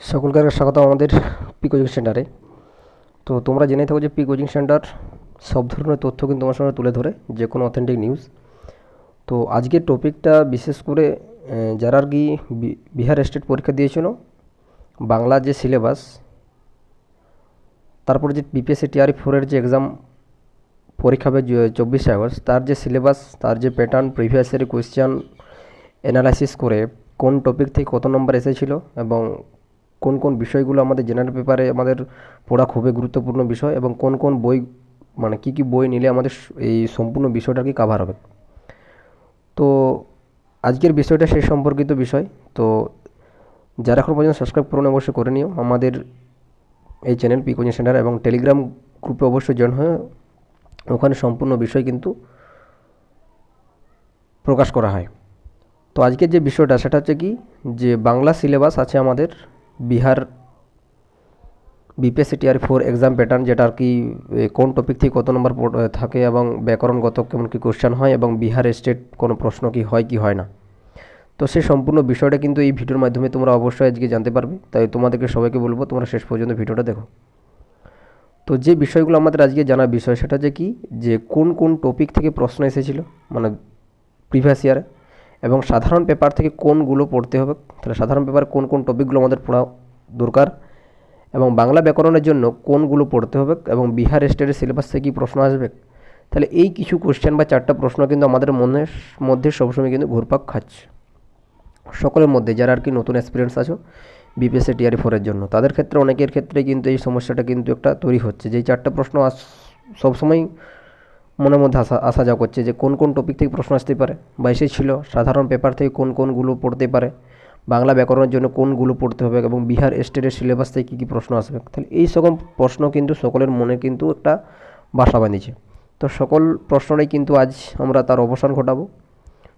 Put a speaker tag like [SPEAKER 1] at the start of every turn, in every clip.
[SPEAKER 1] সকলকে স্বাগত আমাদের পি কোচিং সেন্টারে তো তোমরা জেনে থাকো যে পি কোচিং সেন্টার সব ধরনের তথ্য কিন্তু তোমার সামনে তুলে ধরে, যে কোনো অথেন্টিক নিউজ তো আজকের টপিকটা বিশেষ করে যারা আর কি বিহার স্টেট পরীক্ষা দিয়েছিল বাংলা যে সিলেবাস তারপরে যে বিপিএসসি টিআরই ফোরের যে এক্সাম পরীক্ষা হবে চব্বিশে আগস্ট, তার যে সিলেবাস তার যে প্যাটার্ন প্রিভিয়াস ইয়ারের কোয়েশ্চেন অ্যানালাইসিস করে কোন টপিক থেকে কত নম্বর এসেছিল এবং কোন কোন বিষয়গুলো আমাদের জেনারেল পেপারে আমাদের পড়া খুবই গুরুত্বপূর্ণ বিষয় এবং কোন কোন বই মানে কী কী বই নিলে আমাদের এই সম্পূর্ণ বিষয়টা কি কাভার হবে। তো আজকের বিষয়টা সেই সম্পর্কিত বিষয়। তো যারা এখন পর্যন্ত সাবস্ক্রাইব করুন অবশ্যই করে নিও। আমাদের এই চ্যানেল পি কোচিং সেন্টার এবং টেলিগ্রাম গ্রুপে অবশ্যই জয়েন হয়ে ওখানে সম্পূর্ণ বিষয় কিন্তু প্রকাশ করা হয়। তো আজকের যে বিষয়টা সেটা হচ্ছে কি? যে বাংলা সিলেবাস আছে আমাদের Bihar BPSC TR four exam pattern যেটা আর কি কোন টপিক থেকে কত নম্বর থাকে এবং ব্যাকরণগত কেমন কি কোশ্চেন হয় এবং বিহার স্টেট কোনো প্রশ্ন কি হয় কি হয় না। তো সেই সম্পূর্ণ বিষয়টা কিন্তু এই ভিডিওর মাধ্যমে তোমরা অবশ্যই আজকে জানতে পারবে। তাই তোমাদেরকে সবাইকে বলব, তোমরা শেষ পর্যন্ত ভিডিওটা দেখো। তো যে বিষয়গুলো আমাদের আজকে জানার বিষয় সেটা যে কি, যে কোন কোন টপিক থেকে প্রশ্ন এসেছিল মানে প্রিভিয়াস ইয়ারে এবং সাধারণ পেপার থেকে কোনগুলো পড়তে হবে, তাহলে সাধারণ পেপার কোন কোন টপিকগুলো আমাদের পড়া দরকার এবং বাংলা ব্যাকরণের জন্য কোনগুলো পড়তে হবে এবং বিহার স্টেটের সিলেবাস থেকে কী প্রশ্ন আসবে, তাহলে এই কিছু কোশ্চেন বা চারটা প্রশ্ন কিন্তু আমাদের মনের মধ্যে সবসময় কিন্তু ঘুরপাক খাচ্ছে। সকলের মধ্যে, যারা আর কি নতুন এক্সপিরিয়েন্স আছো বিপিএসসি টিআরই ফোরের জন্য, তাদের ক্ষেত্রে, অনেকের ক্ষেত্রে কিন্তু এই সমস্যাটা কিন্তু একটা তৈরি হচ্ছে যে এই চারটা প্রশ্ন আস, সবসময় মনের মধ্যে আসা আসা যাওয়া করছে যে কোন কোন টপিক থেকে প্রশ্ন আসতে পারে বা এসেছিল সাধারণ পেপার থেকে কোন কোনগুলো পড়তে পারে, বাংলা ব্যাকরণের জন্য কোনগুলো পড়তে হবে এবং বিহার স্টেটের সিলেবাস থেকে কী কী প্রশ্ন আসবে। তাহলে এই সকল প্রশ্ন কিন্তু সকলের মনে কিন্তু একটা বাসা বাঁধিয়েছে তো সকল প্রশ্নটাই কিন্তু আজ আমরা তার অবসান ঘটাবো।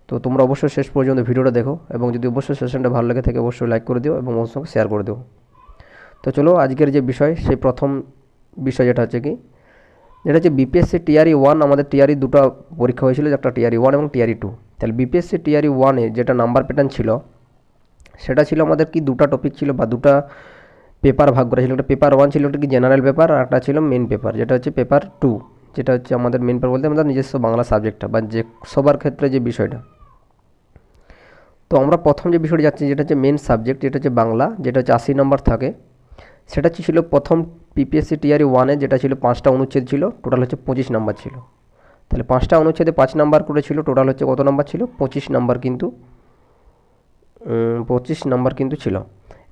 [SPEAKER 1] তো তোমরা অবশ্যই শেষ পর্যন্ত ভিডিওটা দেখো এবং যদি অবশ্যই সেশনটা ভালো লাগে থাকে অবশ্যই লাইক করে দিও এবং ওর সঙ্গে শেয়ার করে দিও। তো চলো আজকের যে বিষয়, সেই প্রথম বিষয় যেটা হচ্ছে কি যেটা হচ্ছে বিপিএসসি টিআরই ওয়ান আমাদের টিআরই দুটো পরীক্ষা হয়েছিল, একটা টিআরই ওয়ান এবং টিআরই টু তাহলে বিপিএসসি টিআরই ওয়ানে যেটা নাম্বার প্যাটার্ন ছিল, সেটা ছিল আমাদের কি দুটো টপিক ছিল বা দুটো পেপার ভাগ করা ছিল। একটা পেপার ওয়ান ছিল একটা কি জেনারেল পেপার আর একটা ছিল মেন পেপার যেটা হচ্ছে পেপার টু যেটা হচ্ছে আমাদের মেন পেপার বলতে আমাদের নিজস্ব বাংলা সাবজেক্টটা বা যে সবার ক্ষেত্রে যে বিষয়টা। তো আমরা প্রথম যে বিষয়টা যাচ্ছি, যেটা হচ্ছে মেন সাবজেক্ট যেটা হচ্ছে বাংলা, যেটা হচ্ছে আশি নম্বর থাকে, সেটা ছিল প্রথম পিপিএসসি টিআরই ওয়ানে যেটা ছিল পাঁচটা অনুচ্ছেদ ছিল টোটাল হচ্ছে পঁচিশ নাম্বার ছিল। তাহলে পাঁচটা অনুচ্ছেদে পাঁচ নাম্বার করে ছিল টোটাল হচ্ছে কত নাম্বার ছিল? পঁচিশ নাম্বার কিন্তু পঁচিশ নাম্বার কিন্তু ছিল।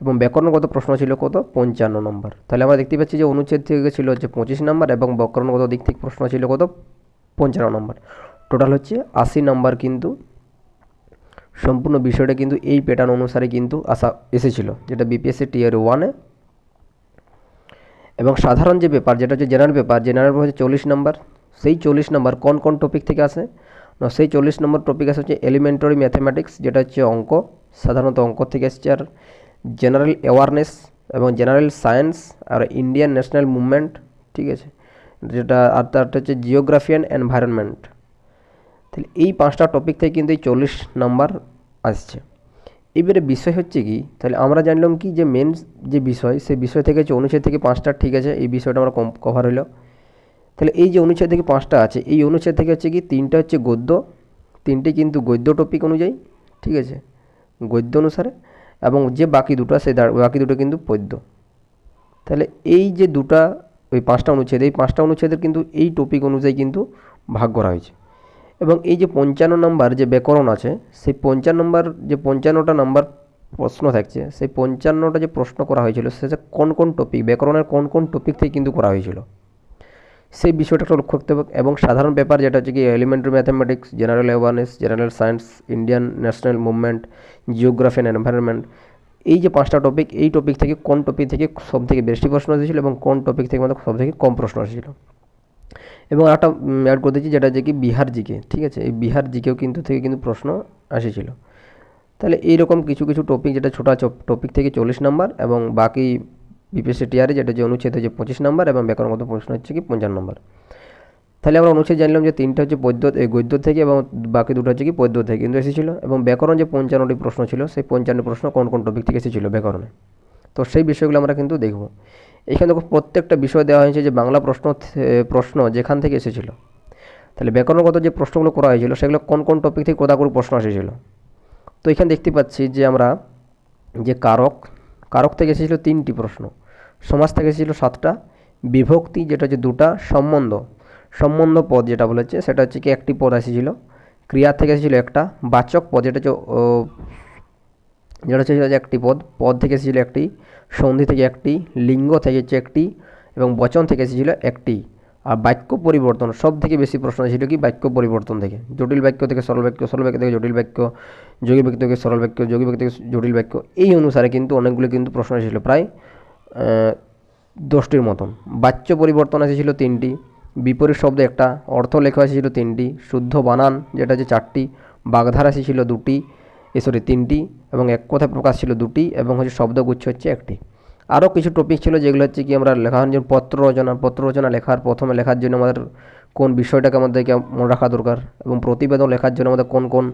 [SPEAKER 1] এবং ব্যাকরণগত প্রশ্ন ছিল কত? পঞ্চান্ন নম্বর তাহলে আমরা দেখতে পাচ্ছি যে অনুচ্ছেদ থেকে ছিল হচ্ছে পঁচিশ নাম্বার এবং ব্যাকরণগত দিক থেকে প্রশ্ন ছিল কত? পঞ্চান্ন নম্বর টোটাল হচ্ছে আশি নাম্বার কিন্তু, সম্পূর্ণ বিষয়টা কিন্তু এই প্যাটার্ন অনুসারে কিন্তু আসা, এসেছিল, যেটা বিপিএসসি টিয়ার ওয়ানে এবং সাধারণ যে পেপার যেটা হচ্ছে জেনারেল পেপার জেনারেল হচ্ছে চল্লিশ নম্বর সেই চল্লিশ নম্বর কোন কোন টপিক থেকে আসে? না সেই চল্লিশ নম্বর টপিক আসে হচ্ছে এলিমেন্টারি ম্যাথামেটিক্স যেটা হচ্ছে অঙ্ক, সাধারণত অঙ্ক থেকে এসছে, আর জেনারেল অ্যাওয়ারনেস এবং জেনারেল সায়েন্স আর ইন্ডিয়ান ন্যাশনাল মুভমেন্ট ঠিক আছে? যেটা, আর তারটা হচ্ছে জিওগ্রাফি অ্যান্ড এনভায়রনমেন্ট তাহলে এই পাঁচটা টপিক থেকে কিন্তু এই চল্লিশ নাম্বার আসছে। এবারে বিষয় হচ্ছে কি, তাহলে আমরা জানলাম কি যে মেন যে বিষয়, সেই বিষয় থেকে হচ্ছে অনুচ্ছেদ থেকে পাঁচটা ঠিক আছে, এই বিষয়টা আমরা কম কভার হলো। তাহলে এই যে অনুচ্ছেদ থেকে পাঁচটা আছে, এই অনুচ্ছেদ থেকে হচ্ছে কি, তিনটা হচ্ছে গদ্য, তিনটে কিন্তু গদ্য টপিক অনুযায়ী, ঠিক আছে? গদ্য অনুসারে, এবং যে বাকি দুটো সে বাকি দুটো কিন্তু পদ্য। তাহলে এই যে দুটা, ওই পাঁচটা অনুচ্ছেদ, এই পাঁচটা অনুচ্ছেদের কিন্তু এই টপিক অনুযায়ী কিন্তু ভাগ করা হয়েছে। এবং এই যে পঞ্চান্ন নম্বর যে ব্যাকরণ আছে, সেই পঞ্চান্ন নম্বর যে পঞ্চান্নটা নাম্বার প্রশ্ন থাকছে, সেই পঞ্চান্নটা যে প্রশ্ন করা হয়েছিল সেটা কোন কোন টপিক ব্যাকরণের কোন কোন টপিক থেকে কিন্তু করা হয়েছিল। সেই বিষয়টা একটু লক্ষ্য করতে হবে এবং সাধারণ ব্যাপার যেটা হচ্ছে কি elementary mathematics general awareness general science Indian national movement geography and environment এই যে পাঁচটা টপিক এই টপিক থেকে কোন টপিক থেকে সব থেকে বেশি প্রশ্ন এসেছিল এবং কোন টপিক থেকে আমাদের সব থেকে কম প্রশ্ন এসেছিল। এবং একটা অ্যাড করে দিচ্ছি, যেটা যে কি বিহার জিকে ঠিক আছে? এই বিহার জিকেও কিন্তু থেকে কিন্তু প্রশ্ন এসেছিল তাহলে এইরকম কিছু কিছু টপিক যেটা ছোটা টপিক থেকে চল্লিশ নাম্বার এবং বাকি বিপিএসসি টিআরে যেটা যে অনুচ্ছেদ হচ্ছে পঁচিশ নাম্বার এবং ব্যাকরণগত প্রশ্ন হচ্ছে কি পঞ্চান্ন নম্বর। তাহলে আমরা অনুচ্ছেদ জানলাম যে তিনটা হচ্ছে পদ্য এই গদ্য থেকে এবং বাকি দুটো হচ্ছে কি পদ্য থেকে কিন্তু এসেছিল এবং ব্যাকরণ যে পঞ্চান্নটি প্রশ্ন ছিল, সেই পঞ্চান্ন প্রশ্ন কোন কোন টপিক থেকে এসেছিল ব্যাকরণে? তো সেই বিষয়গুলো আমরা কিন্তু দেখব। এখানে দেখো প্রত্যেকটা বিষয় দেওয়া হয়েছে যে বাংলা প্রশ্ন প্রশ্ন যেখান থেকে এসেছিল। তাহলে ব্যাকরণগত যে প্রশ্নগুলো করা হয়েছিল, সেগুলো কোন কোন টপিক থেকে কোথা করে প্রশ্ন এসেছিল? তো এখানে দেখতে পাচ্ছি যে আমরা যে কারক কারক থেকে এসেছিল তিনটি প্রশ্ন। সমাজ থেকে এসেছিল সাতটা, বিভক্তি যেটা হচ্ছে দুটা, সম্বন্ধ। সম্বন্ধ পদ যেটা বলেছে, সেটা হচ্ছে কি একটি পদ এসেছিল, ক্রিয়া থেকে এসেছিল একটা, বাচক পদ যেটা হচ্ছে যেটা হচ্ছে একটি পদ পদ থেকে এসেছিল একটি সন্ধি থেকে একটি, লিঙ্গ থেকে হচ্ছে একটি এবং বচন থেকে এসেছিল একটি। আর বাক্য পরিবর্তন সব থেকে বেশি প্রশ্ন ছিল কি? বাক্য পরিবর্তন থেকে। জটিল বাক্য থেকে সরল বাক্য সরল বাক্য থেকে জটিল বাক্য, যোগী বাক্য থেকে সরল বাক্য, যোগী বাক্য থেকে জটিল বাক্য, এই অনুসারে কিন্তু অনেকগুলো কিন্তু প্রশ্ন এসেছিল প্রায় দশটির মতন। বাচ্য পরিবর্তন এসেছিল তিনটি, বিপরীত শব্দ একটা অর্থ লেখা এসেছিল তিনটি, শুদ্ধ বানান যেটা হচ্ছে চারটি, বাগধারা এসেছিল দুটি এ তিনটি এবং এক কথায় প্রকাশ ছিল দুটি এবং হচ্ছে শব্দগুচ্ছ হচ্ছে একটি। আরও কিছু টপিক ছিল যেগুলো হচ্ছে কি আমরা লেখা যেমন পত্র রচনা পত্র রচনা লেখার, প্রথমে লেখার জন্য আমাদের কোন বিষয়টাকে আমাদেরকে মনে রাখা দরকার এবং প্রতিবেদন লেখার জন্য আমাদের কোন কোন,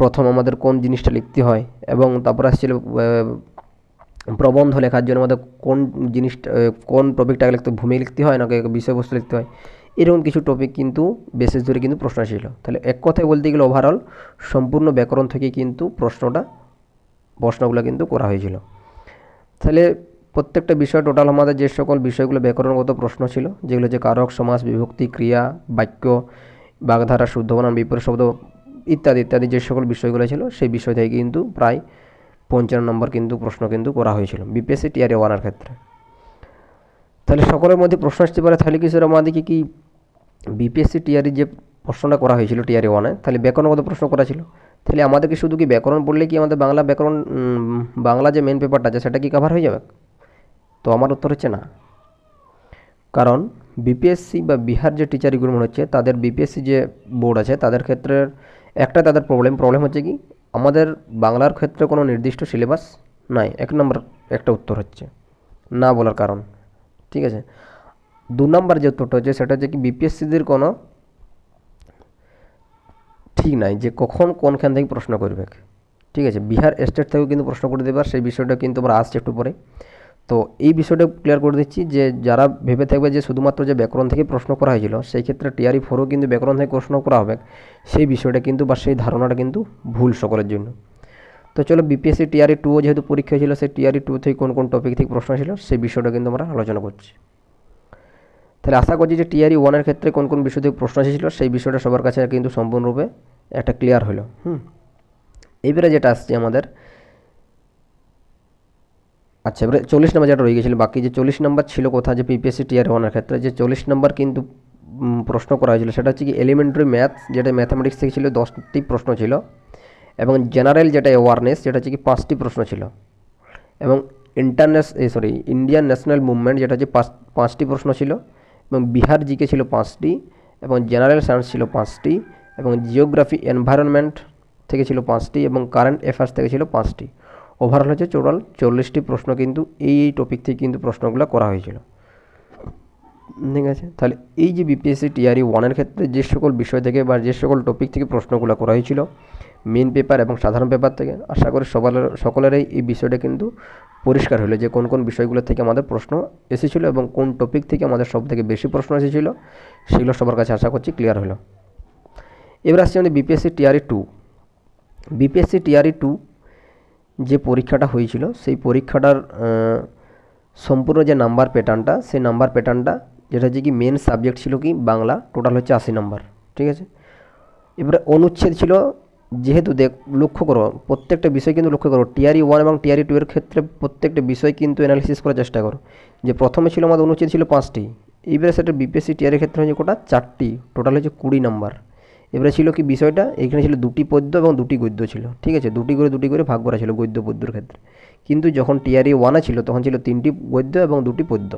[SPEAKER 1] প্রথম আমাদের কোন জিনিসটা লিখতে হয় এবং তারপরে আসছিল প্রবন্ধ লেখার জন্য আমাদের কোন জিনিসটা কোন টপিকটাকে লিখতে, ভূমি লিখতে হয় নাকি বিষয়বস্তু লিখতে হয়। এরকম কিছু টপিক কিন্তু বিশেষ ধরে কিন্তু প্রশ্ন ছিল। তাহলে এক কথায় বলতে গেলে ওভারঅল সম্পূর্ণ ব্যাকরণ থেকে কিন্তু প্রশ্নটা, প্রশ্নগুলো কিন্তু করা হয়েছিল। তাহলে প্রত্যেকটা বিষয় টোটাল আমাদের যে সকল বিষয়গুলো ব্যাকরণগত প্রশ্ন ছিল, যেগুলো হচ্ছে কারক, সমাস, বিভক্তি, ক্রিয়া, বাক্য, বাগধারা, শুদ্ধ বানান বিপরীত শব্দ ইত্যাদি ইত্যাদি যে সকল বিষয়গুলো ছিল, সেই বিষয় থেকে কিন্তু প্রায় পঞ্চান্ন নম্বর কিন্তু প্রশ্ন কিন্তু করা হয়েছিল বিপিএসসি টিআরএ ওয়ানের ক্ষেত্রে। তাহলে সকলের মধ্যে প্রশ্ন আসতে পারে, তাহলে কি স্যার আমাদেরকে কি বিপিএসসি টিয়ারি যে প্রশ্নটা করা হয়েছিল টিয়ারি ওয়ানে তাহলে ব্যাকরণগত প্রশ্ন করা ছিল। তাহলে আমাদেরকে শুধু কি ব্যাকরণ পড়লে কি আমাদের বাংলা ব্যাকরণ বাংলা যে মেন পেপারটা আছে, সেটা কি কভার হয়ে যাবে? তো আমার উত্তর হচ্ছে না। কারণ বিপিএসসি বা বিহার যে টিচার রিক্রুটমেন্ট হচ্ছে, তাদের বিপিএসসি যে বোর্ড আছে, তাদের ক্ষেত্রে একটা তাদের প্রবলেম প্রবলেম হচ্ছে কি, আমাদের বাংলার ক্ষেত্রে কোনো নির্দিষ্ট সিলেবাস নাই। এক নম্বর একটা উত্তর হচ্ছে, না বলার কারণ। ঠিক আছে? দু নম্বর যে উত্তরটা হচ্ছে সেটা হচ্ছে কি বিপিএসসিদের কোনো ঠিক নাই যে কখন কোনখান থেকে প্রশ্ন করবে। ঠিক আছে, বিহার স্টেট থেকেও কিন্তু প্রশ্ন করে দেবার সেই বিষয়টা কিন্তু আমরা আসছে একটু পরে। তো এই বিষয়টা ক্লিয়ার করে দিচ্ছি যে, যারা ভেবে থাকবে যে শুধুমাত্র যে ব্যাকরণ থেকে প্রশ্ন করা হয়েছিল, সেই ক্ষেত্রে টিআরই ফোরও কিন্তু ব্যাকরণ থেকে প্রশ্ন করা হবে, সেই বিষয়টা কিন্তু বা সেই ধারণাটা কিন্তু ভুল সকলের জন্য। তো চলো বিপিএসসি টিআরই টুও যেহেতু পরীক্ষা ছিল সেই টিআরই টু থেকে কোন কোন টপিক থেকে প্রশ্ন ছিল, সেই বিষয়টা কিন্তু আমরা আলোচনা করছি। তাহলে আশা করছি যে টিআরই ওয়ানের ক্ষেত্রে কোন কোন বিষয় থেকে প্রশ্ন এসেছিল, সেই বিষয়টা সবার কাছে কিন্তু সম্পূর্ণরূপে একটা ক্লিয়ার হলো। হুম। এবারে যেটা আসছে আমাদের আচ্ছা এবারে চল্লিশ নম্বর যেটা রয়ে গেছিল, বাকি যে চল্লিশ নম্বর ছিল কোথায়, যে পিপিএসসি টিআর ওয়ানের ক্ষেত্রে, যে চল্লিশ নম্বর কিন্তু প্রশ্ন করা হয়েছিল, সেটা হচ্ছে কি এলিমেন্টারি ম্যাথ যেটা ম্যাথামেটিক্স থেকে ছিল দশটি প্রশ্ন ছিল, এবং জেনারেল যেটা অ্যাওয়ারনেস যেটা হচ্ছে কি পাঁচটি প্রশ্ন ছিল, এবং internation sorry Indian national movement যেটা হচ্ছে পাঁচ, পাঁচটি প্রশ্ন ছিল এবং বিহার জিকে ছিল পাঁচটি এবং জেনারেল সায়েন্স ছিল পাঁচটি এবং জিওগ্রাফি এনভায়রনমেন্ট থেকে ছিল পাঁচটি এবং কারেন্ট অ্যাফেয়ার্স থেকে ছিল পাঁচটি। ওভারঅল হচ্ছে টোটাল চল্লিশটি প্রশ্ন কিন্তু এই এই টপিক থেকে কিন্তু প্রশ্নগুলো করা হয়েছিল। ঠিক আছে? তাহলে এই যে বিপিএসসি টিআরই ওয়ানের ক্ষেত্রে যে সকল বিষয় থেকে বা যে সকল টপিক থেকে প্রশ্নগুলো করা হয়েছিল মেন পেপার এবং সাধারণ পেপার থেকে, আশা করি সবার, সকলেরই এই বিষয়টা কিন্তু পরিষ্কার হলো যে কোন কোন বিষয়গুলো থেকে আমাদের প্রশ্ন এসেছিল এবং কোন টপিক থেকে আমাদের সব থেকে বেশি প্রশ্ন এসেছিল, সেগুলো সবার কাছে আশা করছি ক্লিয়ার হলো। এবার আসছে আমাদের BPSC TRE two BPSC TRE two যে পরীক্ষাটা হয়েছিল, সেই পরীক্ষাটার সম্পূর্ণ যে নাম্বার প্যাটার্নটা সেই নাম্বার প্যাটার্নটা যেটা হচ্ছে কি মেন সাবজেক্ট ছিল কি বাংলা টোটাল হচ্ছে আশি নাম্বার ঠিক আছে? এবারে অনুচ্ছেদ ছিল, যেহেতু দেখ, লক্ষ্য করো, প্রত্যেকটা বিষয় কিন্তু লক্ষ্য করো টিআরই ওয়ান এবং টিআরই টু এর ক্ষেত্রে প্রত্যেকটা বিষয় কিন্তু অ্যানালিসিস করার চেষ্টা করো। যে প্রথমে ছিল আমাদের অনুচ্ছেদ ছিল পাঁচটি, এবারে সেটা বিপিএসসি টিআরই ক্ষেত্রে হচ্ছে কোটা? চারটি টোটাল হচ্ছে কুড়ি নাম্বার এবারে ছিল কি বিষয়টা? এখানে ছিল দুটি পদ্য এবং দুটি গদ্য ছিল, ঠিক আছে? দুটি করে দুটি করে ভাগ করা ছিল গদ্য পদ্যর ক্ষেত্রে। কিন্তু যখন টিআরই ওয়ানে ছিল, তখন ছিল তিনটি গদ্য এবং দুটি পদ্য।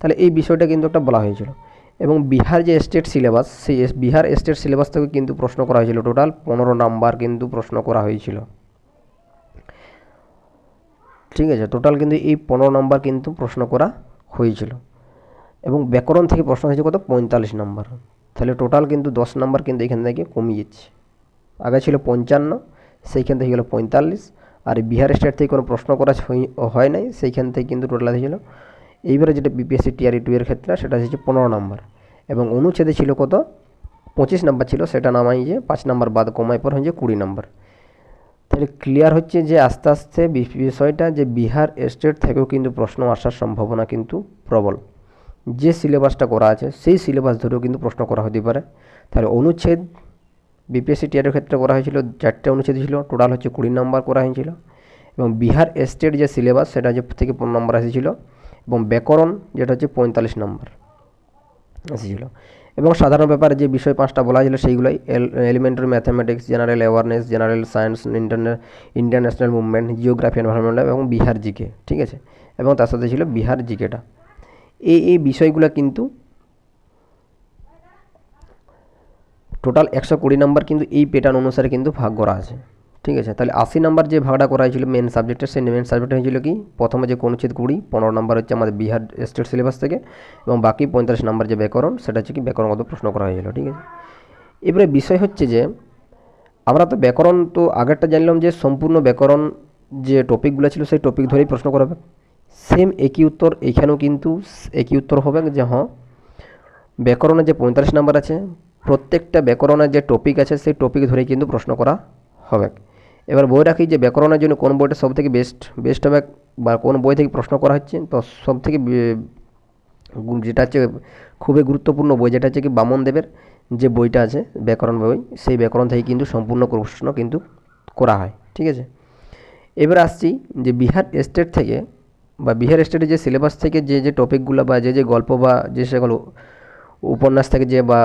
[SPEAKER 1] তাহলে এই বিষয়টা কিন্তু একটা বলা হয়েছিল। এবং বিহার যে স্টেট সিলেবাস সেই বিহার স্টেট সিলেবাস থেকে কিন্তু প্রশ্ন করা হয়েছিল টোটাল পনেরো নাম্বার কিন্তু প্রশ্ন করা হয়েছিল। ঠিক আছে টোটাল কিন্তু এই পনেরো নাম্বার কিন্তু প্রশ্ন করা হয়েছিল। এবং ব্যাকরণ থেকে প্রশ্ন হয়েছে কত? পঁয়তাল্লিশ নাম্বার। তাহলে টোটাল কিন্তু দশ নাম্বার কিন্তু এখান থেকে কমিয়ে যাচ্ছে। আগে ছিল পঞ্চান্ন, সেইখান থেকে গেলো পঁয়তাল্লিশ। আর বিহার স্টেট থেকে কোনো প্রশ্ন করা হয় নাই সেইখান থেকে কিন্তু টোটাল হয়েছিল এইবারে যেটা বিপিএসসি টিআরই টু এর ক্ষেত্রে, সেটা হচ্ছে পনেরো নাম্বার। এবং অনুচ্ছেদে ছিল কত? পঁচিশ নাম্বার ছিল, সেটা নামাই যে পাঁচ নাম্বার বাদ কমায় পর হয়েছে কুড়ি নাম্বার। তাহলে ক্লিয়ার হচ্ছে যে আস্তে আস্তে বিষয়টা যে বিহার স্টেট থেকেও কিন্তু প্রশ্ন আসার সম্ভাবনা কিন্তু প্রবল। যে সিলেবাসটা করা আছে, সেই সিলেবাস ধরেও কিন্তু প্রশ্ন করা হতে পারে। তাহলে অনুচ্ছেদ বিপিএসসি টিআরের ক্ষেত্রে করা হয়েছিল, চারটে অনুচ্ছেদ ছিল টোটাল হচ্ছে কুড়ি নাম্বার করা হয়েছিল। এবং বিহার স্টেট যে সিলেবাস সেটা যে থেকে পনেরো নম্বর এসেছিল। এবং ব্যাকরণ, যেটা হচ্ছে পঁয়তাল্লিশ নম্বর। এসেছিল এবং সাধারণ ব্যাপারে যে বিষয় পাঁচটা বলা হয়েছিল সেইগুলোই elementary mathematics general awareness general science ইন্টারনে international movement geography environment এবং বিহার জিকে ঠিক আছে? এবং তার সাথে ছিল বিহার জিকেটা এই এই বিষয়গুলো কিন্তু টোটাল একশো কুড়ি নাম্বার কিন্তু এই প্যাটার্ন অনুসারে কিন্তু ভাগ করা আছে। ঠিক আছে, তাহলে আশি নাম্বার যে ভাগটা করা হয়েছিল মেন সাবজেক্টের সেই মেন সাবজেক্ট হয়েছিল কি? প্রথমে যে অনুচ্ছেদ কুড়ি, পনেরো নাম্বার হচ্ছে আমাদের বিহার স্টেট সিলেবাস থেকে, এবং বাকি পঁয়তাল্লিশ নাম্বার যে ব্যাকরণ, সেটা হচ্ছে কি ব্যাকরণগত প্রশ্ন করা হয়েছিল, ঠিক আছে? এবারে বিষয় হচ্ছে যে, আমরা তো ব্যাকরণ তো আগেরটা জানলাম যে সম্পূর্ণ ব্যাকরণ যে টপিকগুলো ছিল, সেই টপিক ধরেই প্রশ্ন করা হবে। সেম একই উত্তর, এখানেও কিন্তু একই উত্তর হবে যে হ্যাঁ ব্যাকরণের যে পঁয়তাল্লিশ নাম্বার আছে, প্রত্যেকটা ব্যাকরণের যে টপিক আছে, সেই টপিক ধরেই কিন্তু প্রশ্ন করা হবে। এবার বই রাখি যে ব্যাকরণের জন্য কোন বইটা সব থেকে বেস্ট বেস্ট হবে বা কোন বই থেকে প্রশ্ন করা হচ্ছে, তো সব থেকে যেটা হচ্ছে খুবই গুরুত্বপূর্ণ বই যেটা হচ্ছে কি বামন দেবের যে বইটা আছে, ব্যাকরণ বই, সেই ব্যাকরণ থেকে কিন্তু সম্পূর্ণ প্রশ্ন কিন্তু করা হয়, ঠিক আছে? এবার আসছি যে বিহার স্টেট থেকে বা বিহার স্টেটের যে সিলেবাস থেকে যে যে টপিকগুলো বা যে যে গল্প বা যে সেগুলো উপন্যাস থেকে যে বা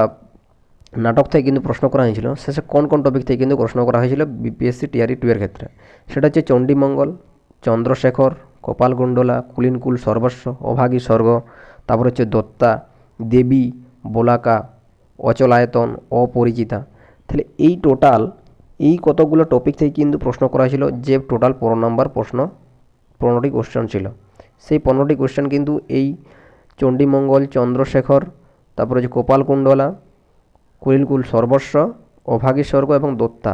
[SPEAKER 1] নাটক থেকে কিন্তু প্রশ্ন করা হয়েছিল। শেষে কোন কোন টপিক থেকে কিন্তু প্রশ্ন করা হয়েছিল বিপিএসসি টিআরই টু এর ক্ষেত্রে। সেটা হচ্ছে চণ্ডীমঙ্গল চন্দ্রশেখর কপালকুণ্ডলা কুলিনকুল সর্বস্ব, অভাগী স্বর্গ, তারপর হচ্ছে দত্তা, দেবী, বোলাকা, অচলায়তন, অপরিচিতা। তাহলে এই টোটাল এই কতগুলো টপিক থেকে কিন্তু প্রশ্ন করা হয়েছিল যে টোটাল পনেরো নম্বর প্রশ্ন, পনেরোটি কোশ্চেন ছিল। সেই পনেরোটি কোশ্চেন কিন্তু এই চণ্ডীমঙ্গল চন্দ্রশেখর, তারপরে হচ্ছে কপালকুণ্ডলা কুলিনকুল সর্বস্ব অভাগী স্বর্গ এবং দত্তা।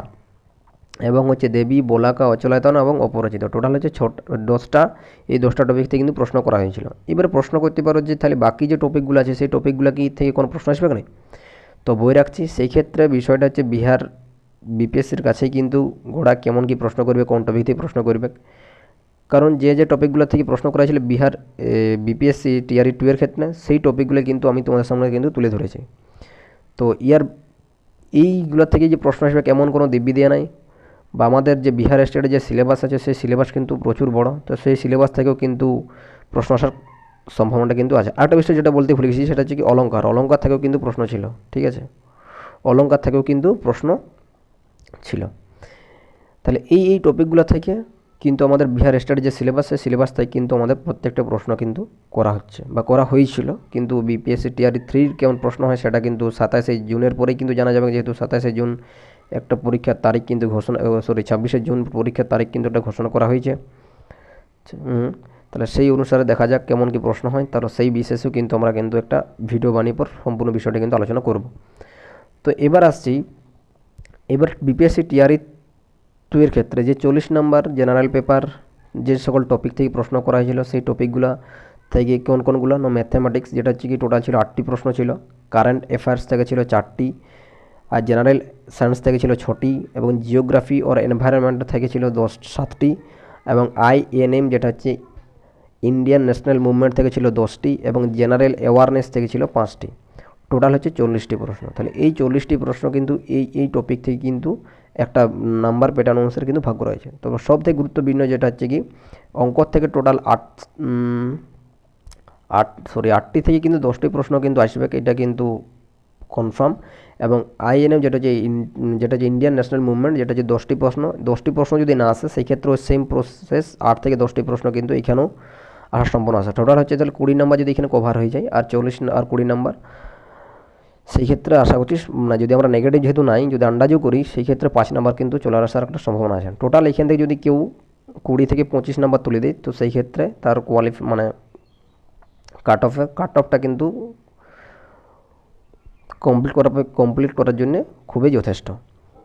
[SPEAKER 1] এবং হচ্ছে দেবী, বোলাকা, অচলায়তন এবং অপরাজিত। টোটাল হচ্ছে ছোট, দশটা। এই দশটা টপিক থেকে কিন্তু প্রশ্ন করা হয়েছিল। এবারে প্রশ্ন করতে পারো যে তাহলে বাকি যে টপিকগুলো আছে, সেই টপিকগুলো কি থেকে কোনো প্রশ্ন আসবে না তো বই রাখছি। সেই ক্ষেত্রে বিষয়টা হচ্ছে বিহার বিপিএসসির কাছেই কিন্তু ঘোড়া কেমন কি প্রশ্ন করবে, কোন টপিক থেকে প্রশ্ন করবে। কারণ যে যে টপিকগুলো থেকে প্রশ্ন করা হয়েছিল বিহার বিপিএসসি টিআরই টু এর ক্ষেত্রে, সেই টপিকগুলো কিন্তু আমি তোমাদের সামনে কিন্তু তুলে ধরেছি। তো ইয়ার এইগুলো থেকে যে প্রশ্ন আসবে, কেমন কোনো দিব্যি দেওয়া নাই? বা আমাদের যে বিহার স্টেটের যে সিলেবাস আছে, সেই সিলেবাস কিন্তু প্রচুর বড়। তো সেই সিলেবাস থেকেও কিন্তু প্রশ্ন আসার সম্ভাবনাটা কিন্তু আছে। আরেকটা বিষয় যেটা বলতে ভুলে গেছি, সেটা হচ্ছে কি অলঙ্কার। অলঙ্কার থেকেও কিন্তু প্রশ্ন ছিল, ঠিক আছে? অলঙ্কার থেকেও কিন্তু প্রশ্ন ছিল। তাহলে এই এই টপিকগুলো থেকে কিন্তু আমাদের বিহার স্টেটের যে সিলেবাস, সেই সিলেবাস থেকে কিন্তু আমাদের প্রত্যেকটা প্রশ্ন কিন্তু করা হচ্ছে বা করা হয়েছিল। কিন্তু বিপিএসসি টিআরই থ্রির কেমন প্রশ্ন হয় সেটা কিন্তু সাতাশে জুনের পরেই কিন্তু জানা যাবে। যেহেতু সাতাশে জুন একটা পরীক্ষার তারিখ কিন্তু ঘোষণা সরি ছাব্বিশে জুন পরীক্ষার তারিখ কিন্তু একটা ঘোষণা করা হয়েছে। তাহলে সেই অনুসারে দেখা যাক কেমন কি প্রশ্ন হয়। তাহলে সেই বিশেষেও কিন্তু আমরা কিন্তু একটা ভিডিও বানিয়ে পর সম্পূর্ণ বিষয়টা কিন্তু আলোচনা করব। তো এবার আসছি, এবার বিপিএসসি টিআরই টু ক্ষেত্রে যে চল্লিশ নাম্বার জেনারেল পেপার যে সকল টপিক থেকে প্রশ্ন করা হয়েছিল, সেই টপিকগুলো থেকে কোন কোনগুলো? না ম্যাথামেটিক্স যেটা হচ্ছে কি টোটাল ছিল আটটি প্রশ্ন ছিল। কারেন্ট অ্যাফেয়ার্স থেকে ছিল চারটি আর জেনারেল সায়েন্স থেকে ছিল ছটি এবং জিওগ্রাফি ওর এনভায়রনমেন্ট থেকে ছিল দশ, সাতটি এবং আইএনএম যেটা হচ্ছে ইন্ডিয়ান ন্যাশনাল মুভমেন্ট থেকে ছিল দশটি এবং জেনারেল অ্যাওয়ারনেস থেকে ছিল পাঁচটি। টোটাল হচ্ছে চল্লিশটি প্রশ্ন। তাহলে এই চল্লিশটি প্রশ্ন কিন্তু এই এই টপিক থেকে কিন্তু একটা নাম্বার প্যাটার্ন অনুসারে কিন্তু ভাগ্য রয়েছে। তো সব থেকে গুরুত্বপূর্ণ যেটা হচ্ছে কি, অঙ্কর থেকে টোটাল আট আট সরি আটটি থেকে কিন্তু দশটি প্রশ্ন কিন্তু আসবে। এটা কিন্তু কনফার্ম এবং আইএনএম যেটা হচ্ছে যেটা হচ্ছে ইন্ডিয়ান ন্যাশনাল মুভমেন্ট যেটা হচ্ছে দশটি প্রশ্ন দশটি প্রশ্ন যদি না আসে সেই ক্ষেত্রে সেম প্রসেস আট থেকে দশটি প্রশ্ন কিন্তু এখানেও আসার সম্ভাবনা আছে। টোটাল হচ্ছে তাহলে কুড়ি নাম্বার যদি এখানে কভার হয়ে যায়, আর চল্লিশ, আর কুড়ি নাম্বার সেই ক্ষেত্রে আশা করছি না, যদি আমরা নেগেটিভ যেহেতু নাই, যদি আন্দাজও করি, সেই ক্ষেত্রে পাঁচ নাম্বার কিন্তু চলে আসার একটা সম্ভাবনা আছে। টোটাল এখান থেকে যদি কেউ কুড়ি থেকে পঁচিশ নাম্বার তুলে দেয়, তো সেই ক্ষেত্রে তার কোয়ালিফ মানে কাট অফে কাট অফটা কিন্তু কমপ্লিট করা কমপ্লিট করার জন্য খুবই যথেষ্ট।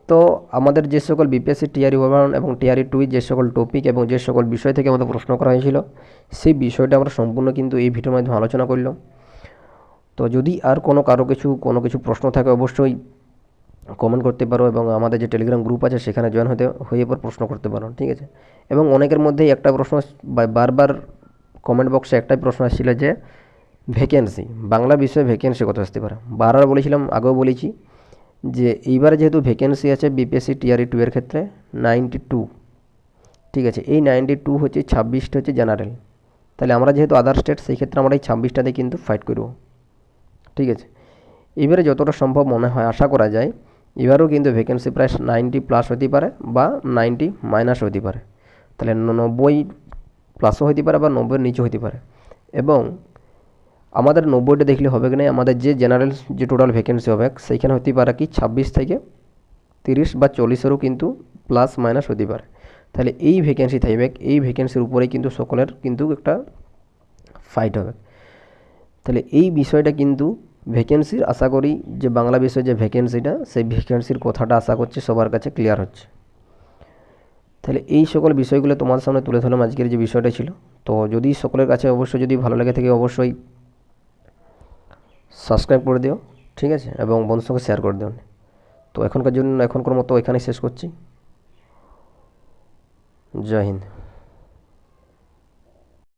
[SPEAKER 1] তো আমাদের যে সকল বিপিএসসি টিআরই ওয়ান এবং টিআরই টু যে সকল টপিক এবং যে সকল বিষয় থেকে আমাদের প্রশ্ন করা হয়েছিল, সেই বিষয়টা আমরা সম্পূর্ণ কিন্তু এই ভিডিওর মাধ্যমে আলোচনা করলাম। তো যদি আর কোনো কারও কিছু, কোনো কিছু প্রশ্ন থাকে, অবশ্যই কমেন্ট করতে পারো এবং আমাদের যে টেলিগ্রাম গ্রুপ আছে, সেখানে জয়েন হতে, হয়ে পর প্রশ্ন করতে পারো, ঠিক আছে? এবং অনেকের মধ্যেই একটা প্রশ্ন বারবার কমেন্ট বক্সে একটাই প্রশ্ন আসছিল যে ভ্যাকেন্সি বাংলা বিষয়ে ভ্যাকেন্সি কত আসতে পারে? বারবার বলেছিলাম, আগেও বলেছি যে, এইবার যেহেতু ভ্যাকেন্সি আছে বিপিএসসি টিআরই টু এর ক্ষেত্রে নাইনটি টু ঠিক আছে? এই নাইনটি টু হচ্ছে ছাব্বিশটা হচ্ছে জেনারেল তাহলে আমরা যেহেতু আদার স্টেট সেই ক্ষেত্রে আমরা এই ছাব্বিশটাতে কিন্তু ফাইট করব। ঠিক আছে? এবারে যতটা সম্ভব মনে হয়, আশা করা যায়, এবারেও কিন্তু ভ্যাকেন্সি প্রায় নাইনটি প্লাস হতে পারে বা নাইনটি মাইনাস হতে পারে। তাহলে নব্বই প্লাসও হতে পারে বা নব্বইয়ের নিচে হতে পারে। এবং আমাদের নব্বইটা দেখলে হবে কি না, আমাদের যে জেনারেল যে টোটাল ভ্যাকেন্সি হবে, সেইখানে হতে পারে কি ছাব্বিশ থেকে তিরিশ বা চল্লিশেরও কিন্তু প্লাস মাইনাস হতে পারে। তাহলে এই ভ্যাকেন্সি থাকবে, এই ভ্যাকেন্সির উপরেই কিন্তু সকলের কিন্তু একটা ফাইট হবে। তাহলে এই বিষয়টা কিন্তু ভ্যাকেন্সির আশা করি যে বাংলা বিষয়ে যে ভ্যাকেন্সিটা, সেই ভ্যাকেন্সির কথাটা আশা করছি সবার কাছে ক্লিয়ার হচ্ছে। তাহলে এই সকল বিষয়গুলো তোমার সামনে তুলে ধরলাম আজকের যে বিষয়টা ছিল। তো যদি সকলের কাছে অবশ্যই যদি ভালো লাগে থাকে অবশ্যই সাবস্ক্রাইব করে দিও, ঠিক আছে? এবং বন্ধুর সঙ্গে শেয়ার করে দিও। তো এখনকার জন্য, এখনকার মতো এখানেই শেষ করছি। জয় হিন্দ।